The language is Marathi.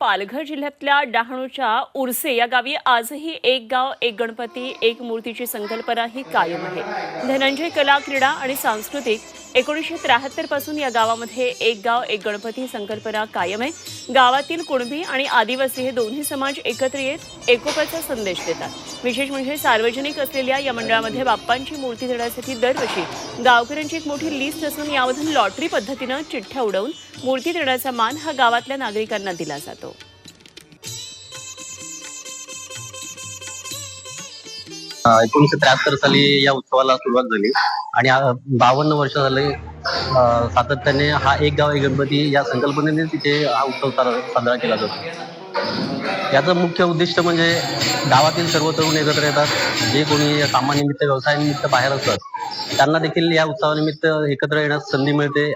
पालघर जिल्ह्यातल्या डहाणूच्या उर्से या गावी आजही एक गाव एक गणपती एक मूर्तीची संकल्पना ही कायम आहे. धनंजय कला क्रीडा आणि सांस्कृतिक एकोणीसशे त्र्याहत्तरपासून या गावामध्ये एक गाव एक गणपती ही संकल्पना कायम आहे. गावातील कुणबी आणि आदिवासी हे दोन्ही समाज एकत्र येत एकोप्याचा संदेश देतात. विशेष म्हणजे सार्वजनिक असलेल्या या मंडळामध्ये बाप्पांची मूर्ती देण्यासाठी दरवर्षी गावकऱ्यांची एक मोठी लिस्ट असून यामधून लॉटरी पद्धतीनं चिठ्ठ्या उडवून मूर्ती देण्याचा मान हा गावातल्या नागरिकांना दिला जातो. एकोणीसशे त्र्याहत्तर साली या उत्सवाला सुरुवात झाली. आणि बावन्न वर्ष झाले सातत्याने हा एक गाव एक गणपती या संकल्पनेने तिथे हा उत्सव साजरा केला जातो. याचं मुख्य उद्दिष्ट म्हणजे गावातील सर्व तरुण एकत्र येतात. जे कोणी कामानिमित्त व्यवसायानिमित्त बाहेर असतात त्यांना देखील या उत्सवानिमित्त एकत्र येण्यास संधी मिळते.